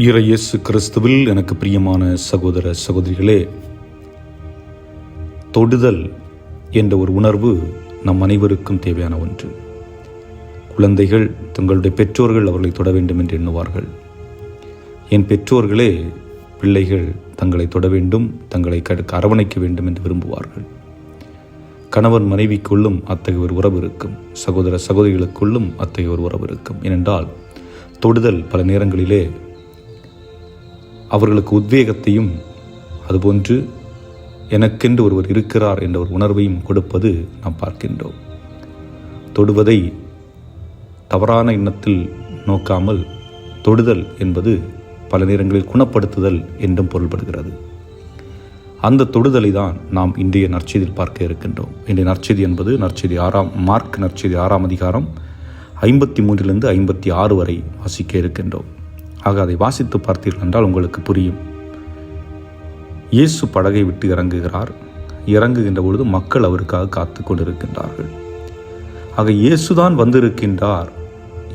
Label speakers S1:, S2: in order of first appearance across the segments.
S1: இறையேசு கிறிஸ்துவில் எனக்கு பிரியமான சகோதர சகோதரிகளே தொடுதல் என்ற ஒரு உணர்வு நம் அனைவருக்கும் தேவையான ஒன்று. குழந்தைகள் தங்களுடைய பெற்றோர்கள் அவர்களை தொட வேண்டும் என்று எண்ணுவார்கள். என் பெற்றோர்களே பிள்ளைகள் தங்களை தொட வேண்டும் தங்களை கடுக்க அரவணைக்க வேண்டும் என்று விரும்புவார்கள். கணவன் மனைவிக்குள்ளும் அத்தகைய ஒரு உறவு இருக்கும். சகோதர சகோதரிகளுக்குள்ளும் அத்தகைய ஒரு உறவு இருக்கும். ஏனென்றால் தொடுதல் பல நேரங்களிலே அவர்களுக்கு உத்வேகத்தையும் அதுபோன்று எனக்கென்று ஒருவர் இருக்கிறார் என்ற ஒரு உணர்வையும் கொடுப்பது நாம் பார்க்கின்றோம். தொடுவதை தவறான எண்ணத்தில் நோக்காமல் தொடுதல் என்பது பல நேரங்களில் குணப்படுத்துதல் என்றும் பொருள்படுகிறது. அந்த தொடுதலை தான் நாம் இன்றைய நற்செய்தியில் பார்க்க இருக்கின்றோம். இன்றைய நற்செய்தி என்பது நற்செய்தி ஆறாம் மார்க் நற்செய்தி ஆறாம் அதிகாரம் ஐம்பத்தி மூன்றிலிருந்து ஐம்பத்தி ஆறு வரை வாசிக்க இருக்கின்றோம். ஆக அதை வாசித்து பார்த்தீர்கள் என்றால் உங்களுக்கு புரியும். இயேசு படகை விட்டு இறங்குகிறார். இறங்குகின்ற பொழுது மக்கள் அவருக்காக காத்து கொண்டிருக்கின்றார்கள். ஆக இயேசுதான் வந்திருக்கின்றார்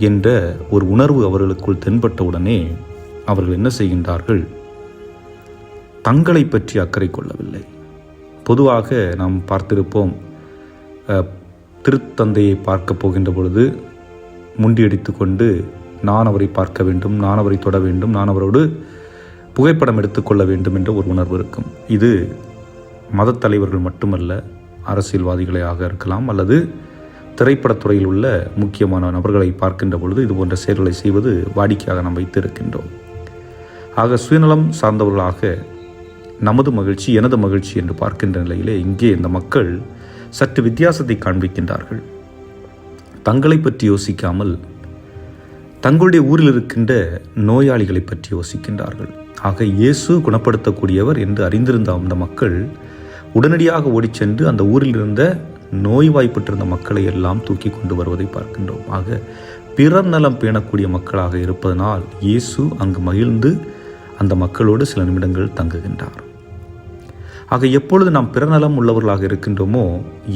S1: என்ற ஒரு உணர்வு அவர்களுக்குள் தென்பட்டவுடனே அவர்கள் என்ன செய்கின்றார்கள்? தங்களை பற்றி அக்கறை கொள்ளவில்லை. பொதுவாக நாம் பார்த்திருப்போம் திருத்தந்தையை பார்க்க போகின்ற பொழுது முண்டியடித்து கொண்டு நான் அவரை பார்க்க வேண்டும் நான் அவரை தொட வேண்டும் நான் அவரோடு புகைப்படம் எடுத்துக்கொள்ள வேண்டும் என்ற ஒரு உணர்வு இருக்கும். இது மதத்தலைவர்கள் மட்டுமல்ல அரசியல்வாதிகளாக இருக்கலாம் அல்லது திரைப்படத்துறையில் உள்ள முக்கியமான நபர்களை பார்க்கின்ற பொழுது இது போன்ற செயல்களை செய்வது வாடிக்கையாக நாம் வைத்திருக்கின்றோம். ஆக சுயநலம் சார்ந்தவர்களாக நமது மகிழ்ச்சி எனது மகிழ்ச்சி என்று பார்க்கின்ற நிலையிலே இங்கே இந்த மக்கள் சற்று வித்தியாசத்தை காண்பிக்கின்றார்கள். தங்களை பற்றி யோசிக்காமல் தங்களுடைய ஊரில் இருக்கின்ற நோயாளிகளை பற்றி யோசிக்கின்றார்கள். ஆக இயேசு குணப்படுத்தக்கூடியவர் என்று அறிந்திருந்த அந்த மக்கள் உடனடியாக ஓடிச் சென்று அந்த ஊரில் இருந்த நோய்வாய்ப்பட்டிருந்த மக்களை எல்லாம் தூக்கி கொண்டு வருவதை பார்க்கின்றோம். ஆக பிறர் நலம் பேணக்கூடிய மக்களாக இருப்பதனால் இயேசு அங்கு மகிழ்ந்து அந்த மக்களோடு சில நிமிடங்கள் தங்குகின்றார். ஆக எப்பொழுது நாம் பிறநலம் உள்ளவர்களாக இருக்கின்றோமோ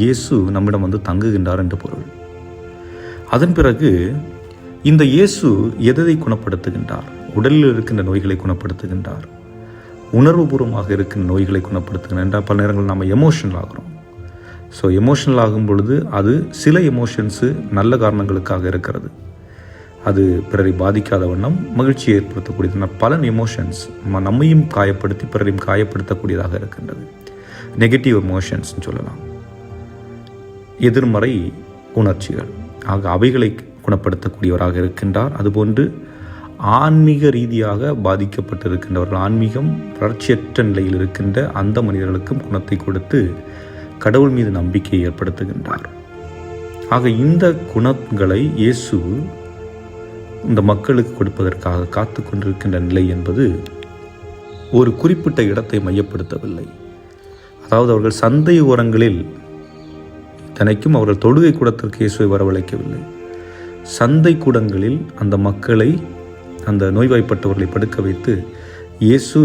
S1: இயேசு நம்மிடம் வந்து தங்குகின்றார் என்று பொருள். அதன் பிறகு இந்த இயேசு எதை குணப்படுத்துகின்றார்? உடலில் இருக்கின்ற நோய்களை குணப்படுத்துகின்றார். உணர்வுபூர்வமாக இருக்கின்ற நோய்களை குணப்படுத்துகின்றார் பல நேரங்களில் நம்ம எமோஷனல் ஆகிறோம். ஸோ எமோஷனல் ஆகும் பொழுது அது சில எமோஷன்ஸு நல்ல காரணங்களுக்காக இருக்கிறது. அது பிறரை பாதிக்காத வண்ணம் மகிழ்ச்சியை ஏற்படுத்தக்கூடியது பல எமோஷன்ஸ் நம்மையும் காயப்படுத்தி பிறரையும் காயப்படுத்தக்கூடியதாக இருக்கின்றது. நெகட்டிவ் எமோஷன்ஸ் சொல்லலாம். எதிர்மறை உணர்ச்சிகள். ஆக அவைகளை குணப்படுத்தக்கூடியவராக இருக்கின்றார். அதுபோன்று ஆன்மீக ரீதியாக பாதிக்கப்பட்டிருக்கின்றவர்கள் ஆன்மீகம் வளர்ச்சியற்ற நிலையில் இருக்கின்ற அந்த மனிதர்களுக்கும் குணத்தை கொடுத்து கடவுள் மீது நம்பிக்கையை ஏற்படுத்துகின்றார். ஆக இந்த குணங்களை இயேசு இந்த மக்களுக்கு கொடுப்பதற்காக காத்து கொண்டிருக்கின்ற நிலை என்பது ஒரு குறிப்பிட்ட இடத்தை மையப்படுத்தவில்லை. அதாவது அவர்கள் சந்தை ஓரங்களில் இத்தனைக்கும் அவர்கள் தொழுகை கூடத்திற்கு இயேசுவை வரவழைக்கவில்லை. சந்தை கூடங்களில் அந்த மக்களை அந்த நோய்வாய்ப்பட்டவர்களை படுக்க வைத்து இயேசு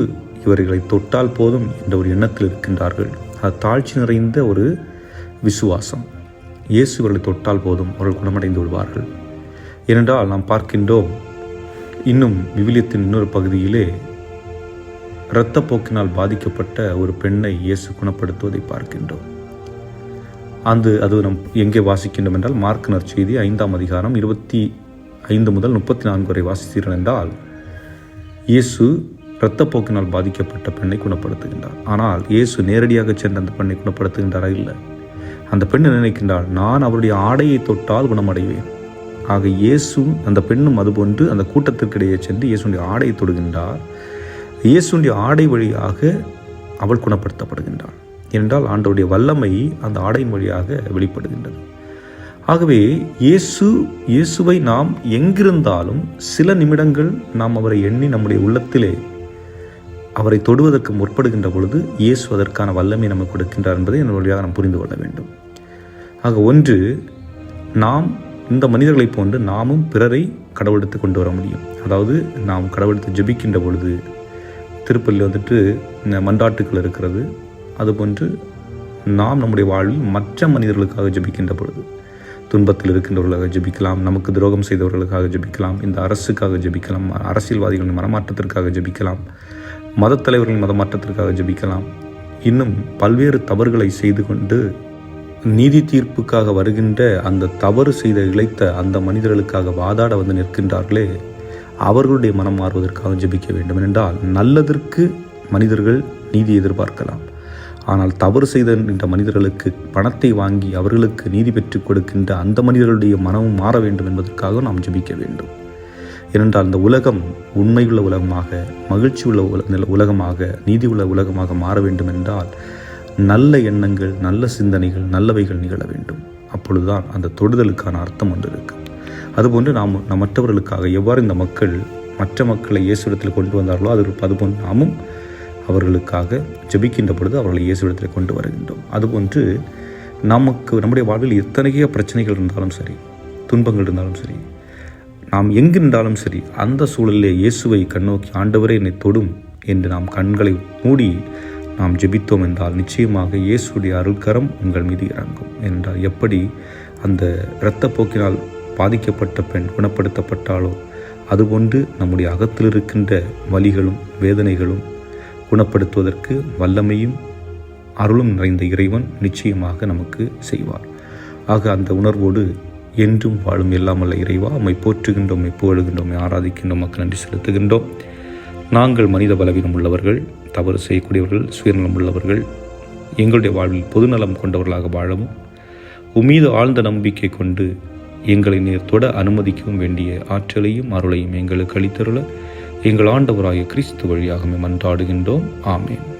S1: இவர்களை தொட்டால் போதும் என்ற ஒரு எண்ணத்தில் இருக்கின்றார்கள். அது தாழ்ச்சி நிறைந்த ஒரு விசுவாசம். இயேசு இவர்களை தொட்டால் போதும் அவர்கள் குணமடைந்து விடுவார்கள். ஏனென்றால் நாம் பார்க்கின்றோம் இன்னும் விவிலியத்தின் இன்னொரு பகுதியிலே இரத்தப்போக்கினால் பாதிக்கப்பட்ட ஒரு பெண்ணை இயேசு குணப்படுத்துவதை பார்க்கின்றோம். அந்த அது நம் எங்கே வாசிக்கின்றோம் என்றால் மார்க் நற்செய்தி ஐந்தாம் அதிகாரம் இருபத்தி ஐந்து முதல் முப்பத்தி நான்கு வரை வாசித்தீர்கள் என்றால் இயேசு இரத்தப்போக்கினால் பாதிக்கப்பட்ட பெண்ணை குணப்படுத்துகின்றார். ஆனால் இயேசு நேரடியாக சென்று அந்த பெண்ணை குணப்படுத்துகின்றாரா? இல்லை. அந்த பெண் நினைக்கின்றால் நினைக்கின்றாள் நான் அவருடைய ஆடையை தொட்டால் குணமடைவேன். ஆக இயேசும் அந்த பெண்ணும் அதுபோன்று அந்த கூட்டத்திற்கிடையே சென்று இயேசுடைய ஆடையை தொடுகின்றார். இயேசுடைய ஆடை வழியாக அவள் குணப்படுத்தப்படுகின்றாள். என்றால் ஆண்டவருடைய வல்லமை அந்த ஆடையின் வழியாக வெளிப்படுகின்றது. ஆகவே இயேசு இயேசுவை நாம் எங்கிருந்தாலும் சில நிமிடங்கள் நாம் அவரை எண்ணி நம்முடைய உள்ளத்திலே அவரை தொடுவதற்கு முற்படுகின்ற பொழுது இயேசு அதற்கான வல்லமை நமக்கு கொடுக்கின்றார் என்பதை இதன் வழியாக நாம் புரிந்து கொள்ள வேண்டும். ஆக ஒன்று நாம் இந்த மனிதர்களைப் போன்று நாமும் பிறரை கடவுளெடுத்து கொண்டு வர முடியும். அதாவது நாம் கடவுளெடுத்து ஜெபிக்கின்ற பொழுது திருப்பள்ளி வந்துட்டு இந்த மன்றாட்டுக்கள் இருக்கிறது. அதுபோன்று நாம் நம்முடைய வாழ்வில் மற்ற மனிதர்களுக்காக ஜபிக்கின்ற பொழுது துன்பத்தில் இருக்கின்றவர்களாக ஜெபிக்கலாம் நமக்கு துரோகம் செய்தவர்களுக்காக ஜெபிக்கலாம் இந்த அரசுக்காக ஜெபிக்கலாம் அரசியல்வாதிகளின் மனமாற்றத்திற்காக ஜெபிக்கலாம் மதத்தலைவர்களின் மதமாற்றத்திற்காக ஜெபிக்கலாம். இன்னும் பல்வேறு தவறுகளை செய்து கொண்டு நீதி தீர்ப்புக்காக வருகின்ற அந்த தவறு செய்த இழைத்த அந்த மனிதர்களுக்காக வாதாட வந்து நிற்கின்றார்களே அவர்களுடைய மனம் மாறுவதற்காக ஜெபிக்க வேண்டும் என்றால் நல்லதற்கு மனிதர்கள் நீதி எதிர்பார்க்கலாம். ஆனால் தவறு செய்த இந்த மனிதர்களுக்கு பணத்தை வாங்கி அவர்களுக்கு நீதி பெற்றுக் கொடுக்கின்ற அந்த மனிதர்களுடைய மனமும் மாற வேண்டும் என்பதற்காக நாம் ஜபிக்க வேண்டும். ஏனென்றால் இந்த உலகம் உண்மையுள்ள உலகமாக மகிழ்ச்சி உள்ள நில- உலகமாக நீதி உள்ள உலகமாக மாற வேண்டும் என்றால் நல்ல எண்ணங்கள் நல்ல சிந்தனைகள் நல்லவைகள் நிகழ வேண்டும். அப்பொழுதுதான் அந்த தொடுதலுக்கான அர்த்தம் ஒன்று இருக்கு. அதுபோன்று நாம் நம் மற்றவர்களுக்காக எவ்வாறு இந்த மக்கள் மற்ற மக்களை இயேசுடத்தில் கொண்டு வந்தார்களோ அது அதுபோன்று நாமும் அவர்களுக்காக ஜபிக்கின்ற பொழுது அவர்களை இயேசுவிடத்தில் கொண்டு வருகின்றோம். அதுபோன்று நமக்கு நம்முடைய வாழ்வில் எத்தனையோ பிரச்சனைகள் இருந்தாலும் சரி துன்பங்கள் இருந்தாலும் சரி நாம் எங்கு இருந்தாலும் சரி அந்த சூழலிலே இயேசுவை கண்ணோக்கி ஆண்டவரே என்னை தொடும் என்று நாம் கண்களை மூடி நாம் ஜெபித்தோம் என்றால் நிச்சயமாக இயேசுடைய அருள்கரம் உங்கள் மீது இறங்கும் என்றால் எப்படி அந்த இரத்தப்போக்கினால் பாதிக்கப்பட்ட பெண் குணப்படுத்தப்பட்டாலோ அதுபோன்று நம்முடைய அகத்தில் இருக்கின்ற வலிகளும் வேதனைகளும் குணப்படுத்துவதற்கு வல்லமையும் அருளும் நிறைந்த இறைவன் நிச்சயமாக நமக்கு செய்வார். ஆக அந்த உணர்வோடு என்றும் வாழும் எல்லாமல்ல இறைவா உம்மை போற்றுகின்றோம் உம்மை புகழுகின்றோம் ஆராதிக்கின்றோம் மக்கள் நன்றி செலுத்துகின்றோம். நாங்கள் மனித பலவீனம் உள்ளவர்கள் தவறு செய்யக்கூடியவர்கள் சுயநலம் உள்ளவர்கள் எங்களுடைய வாழ்வில் பொதுநலம் கொண்டவர்களாக வாழவும் உம்மீது ஆழ்ந்த நம்பிக்கை கொண்டு எங்களை நேர் தொட அனுமதிக்கவும் வேண்டிய ஆற்றலையும் அருளையும் எங்களுக்கு அளித்தருள எங்கள் ஆண்டவராகிய கிறிஸ்து வழியாக மன்றாடுகின்றோம். ஆமேன்.